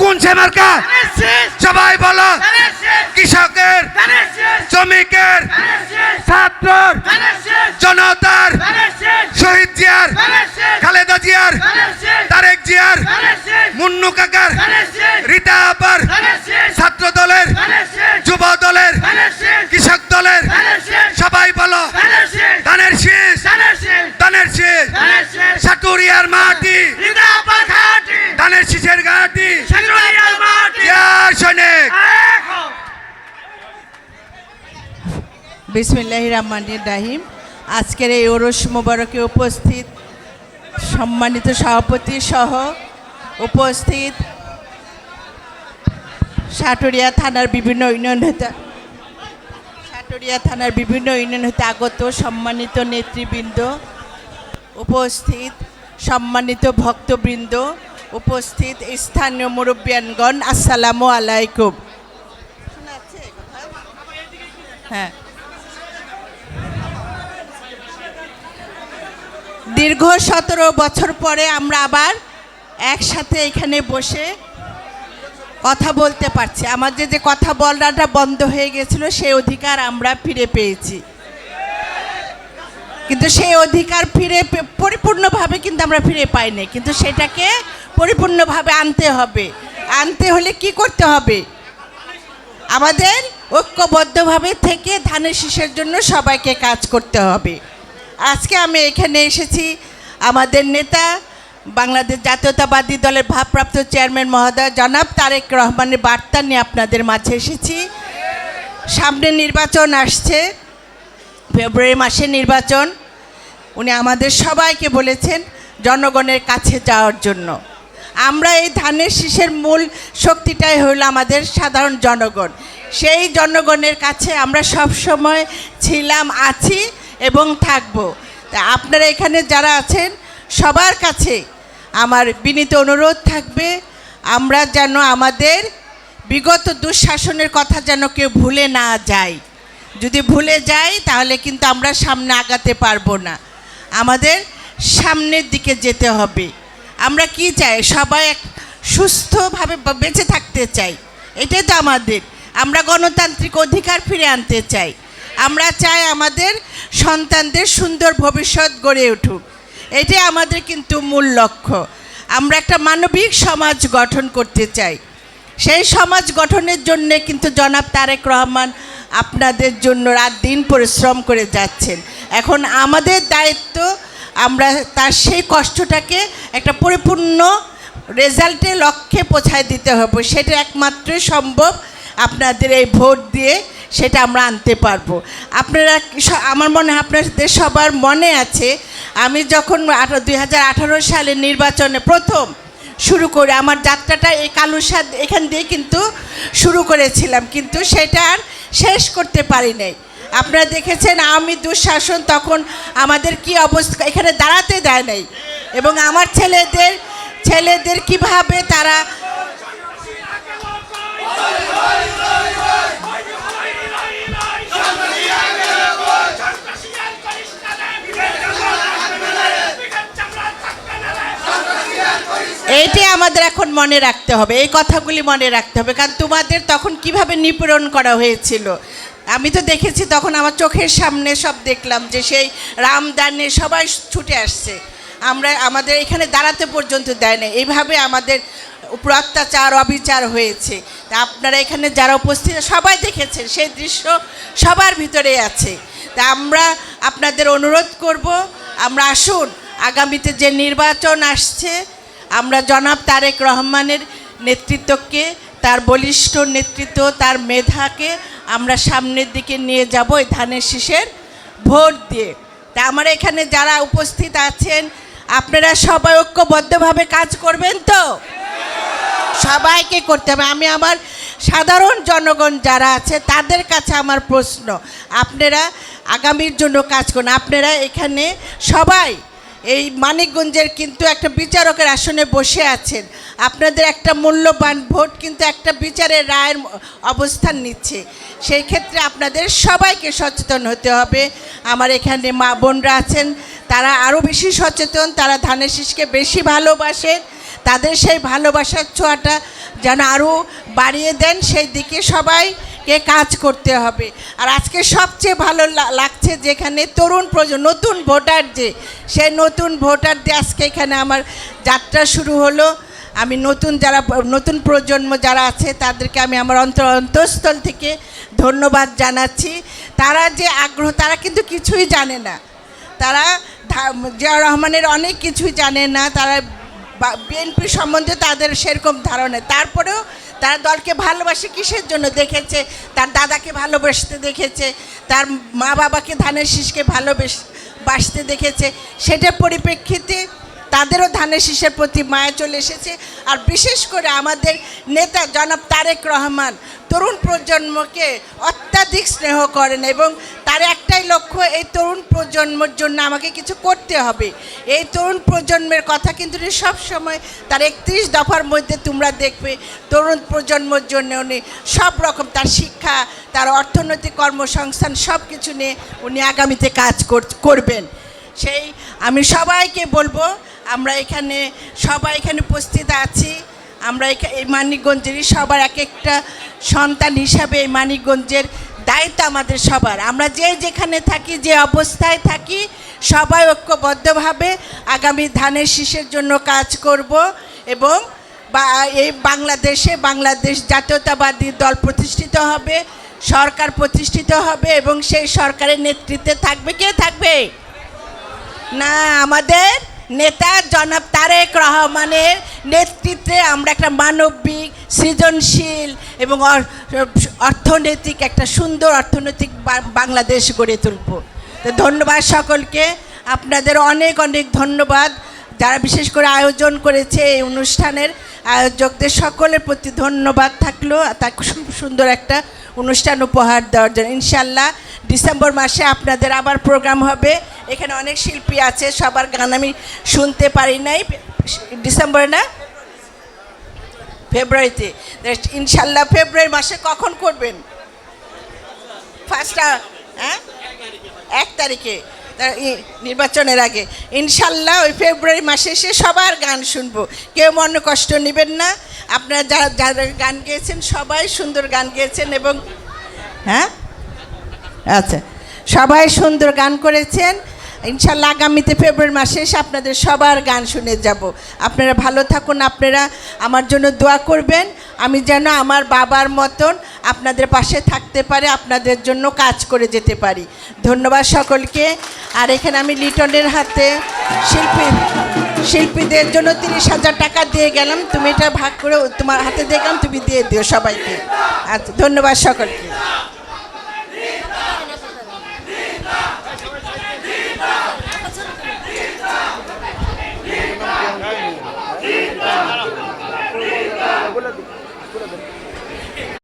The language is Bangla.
কোন সে মার্কা সবাই বলো কৃষকের শ্রমিকের ছাত্রর জনতার শহীদ জিয়ার খালেদা জিয়ার তারেক জিয়ার মুন্নু কাকার রীতা আপার ছাত্র দলের যুব দলের কৃষক দলের সবাই বলো ধানের শীষ ধানের শীষ সাটুরিয়ার মাটি ধানের শীষের ঘাটি জয় সৈনিক বিসমিল্লাহ রহমান রাহিম আজকের এই ওরস মোবারকে উপস্থিত সম্মানিত সভাপতি সহ উপস্থিত সাটুরিয়া থানার বিভিন্ন ইউনিয়ন হতে সাটুরিয়া থানার বিভিন্ন ইউনিয়ন হতে আগত সম্মানিত নেতৃবৃন্দ, উপস্থিত সম্মানিত ভক্তবৃন্দ, উপস্থিত স্থানীয় মুরব্বিয়ানগণ, আসসালামু আলাইকুম? হ্যাঁ দীর্ঘ সতেরো বছর পরে আমরা আবার একসাথে এখানে বসে কথা বলতে পারছি। আমাদের যে কথা বলাটা বন্ধ হয়ে গেছিল, সেই অধিকার আমরা ফিরে পেয়েছি। কিন্তু সেই অধিকার ফিরে পরিপূর্ণভাবে কিন্তু আমরা ফিরে পাইনি। কিন্তু সেটাকে পরিপূর্ণভাবে আনতে হবে। আনতে হলে কি করতে হবে? আমাদের ঐক্যবদ্ধভাবে থেকে ধানের শীষের জন্য সবাইকে কাজ করতে হবে। আজকে আমি এখানে এসেছি আমাদের নেতা বাংলাদেশ জাতীয়তাবাদী দলের ভারপ্রাপ্ত চেয়ারম্যান মহোদয় জনাব তারেক রহমানের বার্তা নিয়ে আপনাদের মাঝে এসেছি। সামনে নির্বাচন আসছে, ফেব্রুয়ারি মাসে নির্বাচন। উনি আমাদের সবাইকে বলেছেন জনগণের কাছে যাওয়ার জন্য। আমরা এই ধানের শীষের মূল শক্তিটাই হলো আমাদের সাধারণ জনগণ। সেই জনগণের কাছে আমরা সব সময় ছিলাম, আছি। এবং থাকব। তা আপনারা এখানে যারা আছেন, সবার কাছে আমার বিনীত অনুরোধ থাকবে, আমরা যেন আমাদের বিগত দুঃশাসনের কথা যেন কেউ ভুলে না যায়। যদি ভুলে যাই তাহলে কিন্তু আমরা সামনে আগাতে পারব না। আমাদের সামনের দিকে যেতে হবে। আমরা কি চাই? সবাই এক সুস্থভাবে বেঁচে থাকতে চাই। এটাই তো আমাদের। আমরা গণতান্ত্রিক অধিকার ফিরে আনতে চাই। আমরা চাই আমাদের সন্তানদের সুন্দর ভবিষ্যৎ গড়ে উঠুক। এটাই আমাদের কিন্তু মূল লক্ষ্য। আমরা একটা মানবিক সমাজ গঠন করতে চাই। সেই সমাজ গঠনের জন্য কিন্তু জনাব তারেক রহমান আপনাদের জন্য রাত দিন পরিশ্রম করে যাচ্ছেন। এখন আমাদের দায়িত্ব, আমরা তার সেই কষ্টটাকে একটা পরিপূর্ণ রেজাল্টে লক্ষ্যে পৌঁছায় দিতে হবে। সেটা একমাত্রই সম্ভব আপনাদের এই ভোট দিয়ে সেটা আমরা আনতে পারব। আপনারা আমার মনে হয় আপনাদের সবার মনে আছে, আমি যখন দুই হাজার আঠারো সালে নির্বাচনে প্রথম শুরু করে আমার যাত্রাটা এই কালুসাদ এখান দিয়ে কিন্তু শুরু করেছিলাম, কিন্তু সেটা আর শেষ করতে পারি নাই। আপনারা দেখেছেন আমি দুঃশাসন তখন আমাদের কি অবস্থা, এখানে দাঁড়াতে দেয় নাই। এবং আমার ছেলেদের ছেলেদের কীভাবে তারা আমাদের এখন মনে রাখতে হবে, এই কথাগুলি মনে রাখতে হবে, কারণ তোমাদের তখন কীভাবে নিপীড়ন করা হয়েছিল? আমি তো দেখেছি তখন আমার চোখের সামনে সব দেখলাম যে সেই রামদানে সবাই ছুটে আসছে। আমরা, আমাদের এখানে দাঁড়াতে পর্যন্ত দেয় না এইভাবে আমাদের উপর অত্যাচার, অবিচার হয়েছে। তা আপনারা এখানে যারা উপস্থিত, সবাই দেখেছেন, সেই দৃশ্য সবার ভিতরে আছে। তা আমরা আপনাদের অনুরোধ করব, আমরা আসুন, আগামীতে যে নির্বাচন আসছে আমরা জনাব তারেক রহমানের নেতৃত্বকে, তার বলিষ্ঠ নেতৃত্ব, তার মেধাকে আমরা সামনের দিকে নিয়ে যাব এই ধানের শীষের ভোট দিয়ে। তা আমার এখানে যারা উপস্থিত আছেন, আপনারা সবাই ঐক্যবদ্ধভাবে কাজ করবেন তো? সবাইকে করতে হবে। আমি আমার সাধারণ জনগণ যারা আছে, তাদের কাছে আমার প্রশ্ন, আপনারা আগামীর জন্য কাজ করুন। আপনারা এখানে সবাই এই মানিকগঞ্জের কিন্তু একটা বিচারকের আসনে বসে আছেন। আপনাদের একটা মূল্যবান ভোট কিন্তু একটা বিচারের রায়ের অবস্থান নিচ্ছে। সেই ক্ষেত্রে আপনাদের সবাইকে সচেতন হতে হবে। আমার এখানে মা বোনরা আছেন, তারা আরও বেশি সচেতন, তারা ধানের শীষকে বেশি ভালোবাসেন। তাদের সেই ভালোবাসার ছোঁয়াটা যেন আরও বাড়িয়ে দেন, সেই দিকে সবাইকে কাজ করতে হবে। আর আজকে সবচেয়ে ভালো লাগছে যেখানে তরুণ প্রজন্ম নতুন ভোটার যে সেই নতুন ভোটার দিয়ে আজকে এখানে আমার যাত্রা শুরু হলো। আমি নতুন যারা নতুন প্রজন্ম যারা আছে, তাদেরকে আমি আমার অন্তর অন্তঃস্থল থেকে ধন্যবাদ জানাচ্ছি। তারা যে আগ্রহ, তারা কিন্তু কিছুই জানে না। তারা জিয়া রহমানের অনেক কিছুই জানে না। তারা বিএনপি সম্বন্ধে তাদের সেরকম ধারণা তারপরেও তারা দলকে ভালোবাসে, কিসের জন্য দেখেছে? তার দাদাকে ভালোবাসতে দেখেছে, তার মা বাবাকে ধানের শীষকে ভালোবেস, বাসতে দেখেছে। সেটার পরিপ্রেক্ষিতে তাদেরও ধানের শীষের প্রতি মায়া চলে এসেছে। আর বিশেষ করে আমাদের নেতা জনাব তারেক রহমান তরুণ প্রজন্মকে অত্যাধিক স্নেহ করেন এবং তার একটাই লক্ষ্য, এই তরুণ প্রজন্মের জন্য আমাকে কিছু করতে হবে। এই তরুণ প্রজন্মের কথা কিন্তু উনি সবসময় তার একত্রিশ দফার মধ্যে তোমরা দেখবে, তরুণ প্রজন্মের জন্য উনি সব রকম তার শিক্ষা, তার অর্থনৈতিক কর্মসংস্থান সব কিছু নিয়ে উনি আগামীতে কাজ কর- করবেন। সেই আমি সবাইকে বলব আমরা এখানে সবাই এখানে উপস্থিত আছি। আমরা এই মানিকগঞ্জেরই সবার এক একটা সন্তান হিসাবে এই মানিকগঞ্জের দায়িত্ব আমাদের সবার। আমরা যে যেখানে থাকি, যে অবস্থায় থাকি, সবাই ঐক্যবদ্ধভাবে আগামী ধানের শীষের জন্য কাজ করব এবং বা, এই বাংলাদেশে বাংলাদেশ জাতীয়তাবাদী দল প্রতিষ্ঠিত হবে, সরকার প্রতিষ্ঠিত হবে এবং সেই সরকারের নেতৃত্বে থাকবে। কে থাকবে? না, আমাদের নেতা জনাব তারেক রহমানের নেতৃত্বে আমরা একটা মানবিক, সৃজনশীল এবং অর্থনৈতিক, একটা সুন্দর অর্থনৈতিক বাংলাদেশ গড়ে তুলব। তো ধন্যবাদ সকলকে। আপনাদের অনেক অনেক ধন্যবাদ। যারা বিশেষ করে আয়োজন করেছে এই অনুষ্ঠানের আয়োজকদের সকলের প্রতি ধন্যবাদ থাকল। তার খুব সুন্দর একটা অনুষ্ঠান উপহার দেওয়ার জন্য। ইনশাল্লাহ ডিসেম্বর মাসে আপনাদের আবার প্রোগ্রাম হবে। এখানে অনেক শিল্পী আছে, সবার গান আমি শুনতে পারি নাই। ডিসেম্বরে না? ফেব্রুয়ারিতে। ইনশাল্লাহ ফেব্রুয়ারি মাসে কখন করবেন? ফার্স্টটা হ্যাঁ? এক তারিখে। নির্বাচনের আগে। ইনশাল্লাহ ওই ফেব্রুয়ারি মাসে এসে সবার গান শুনব। কেউ মনে কষ্ট নেবেন না। আপনারা যারা যারা গান গেয়েছেন, সবাই সুন্দর গান গেয়েছেন এবং হ্যাঁ? আচ্ছা। সবাই সুন্দর গান করেছেন। ইনশাল্লাহ আগামীতে ফেব্রুয়ারি মাসে আপনাদের সবার গান শুনে যাব। আপনারা ভালো থাকুন, আপনারা আমার জন্য দোয়া করবেন। আমি যেন আমার বাবার মতন আপনাদের পাশে থাকতে পারে, আপনাদের জন্য কাজ করে যেতে পারি। ধন্যবাদ সকলকে। আর এখানে আমি লিটনের হাতে শিল্পী, শিল্পীদের জন্য তিরিশ হাজার টাকা দিয়ে গেলাম। তুমি এটা ভাগ করে তোমার হাতে দিয়ে গেলাম, তুমি দিয়ে দিও সবাইকে। আচ্ছা ধন্যবাদ সকলকে। বলে দিই